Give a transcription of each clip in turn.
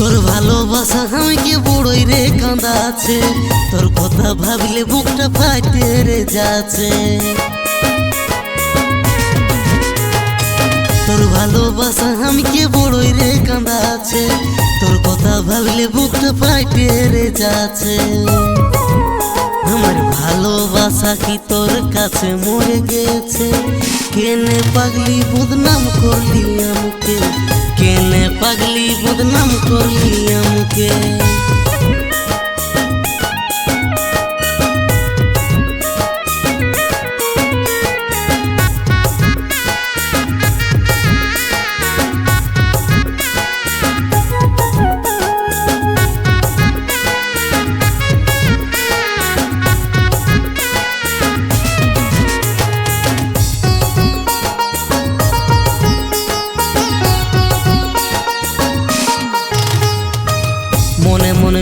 ভালোবাসা আমাকে বড়ই রে কাঁদাছে তোর কথা ভাবলে বুকটা ফাটে রে যাচ্ছে। তোর ভালোবাসা আমাকে বড়ই রে কাঁদাছে তোর কথা ভাবলে বুকটা ফাটে রে যাচ্ছে। আমার ভালোবাসা কি তোর কাছে মরে গেছে? কেনে পাগলি বদনাম করলি আমাকে? পাগলি বদনাম করলি আমাকে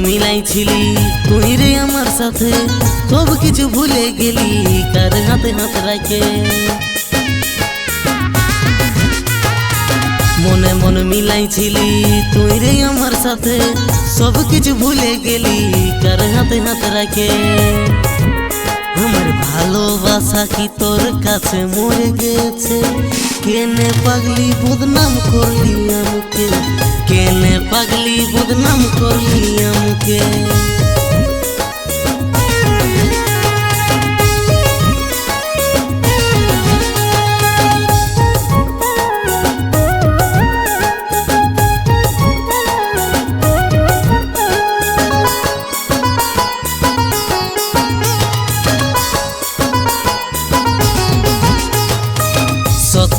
মিলাইছিলি। তুই রে আমার সাথে, সব কিছু ভুলে গেলি, কার হাতে হাত রাখে? মনে মনে মিলাইছিলি, তুই রে আমার সাথে, সব কিছু ভুলে গেলি, কার হাতে হাত রাখে? আমার ভালোবাসা কি তোর কাছে মরে গেছে? কেনে পাগলি বদনাম করলি আমাকে? কেনে পাগলি বদনাম করলি আমাকে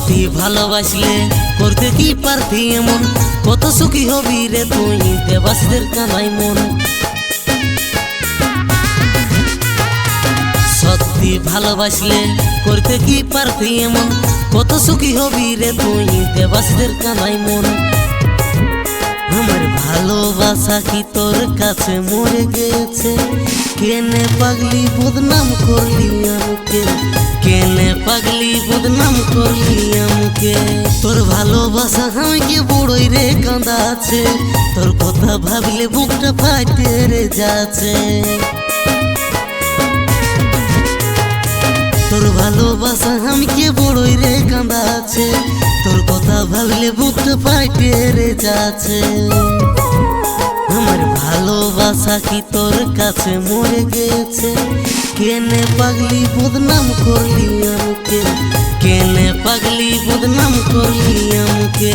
সত্যি ভালোবাসলে করতে কি পারতি এমন? কত সুখী হবি রে তুই দেবাসদের কানাই মন। সত্যি ভালোবাসলে করতে কি পারতি এমন? কত সুখী হবি রে তুই দেবাসদের কানাই মন। আমার ভালোবাসা কি তোর কাছে মরে গেছে? কেনে পাগলি বদনাম করলি আমাকে? কেনে পাগলি বদনাম করলি আমাকে? তোর ভালোবাসা আমাকে বড়ই রে কাঁদাছে তোর কথা ভাবলে বুকটা ফাটে রে যাচ্ছে। তোর ভালোবাসা আমাকে বড়ই রে কাঁদাছে তোর কথা ভাবলে বুকটা ফাটে রে যাচ্ছে। ভালোবাসা কি তোর কাছে মরে গেছে? কেনে পাগলি বদনাম করলি আমাকে? কেনে পাগলি বদনাম করলি আমাকে?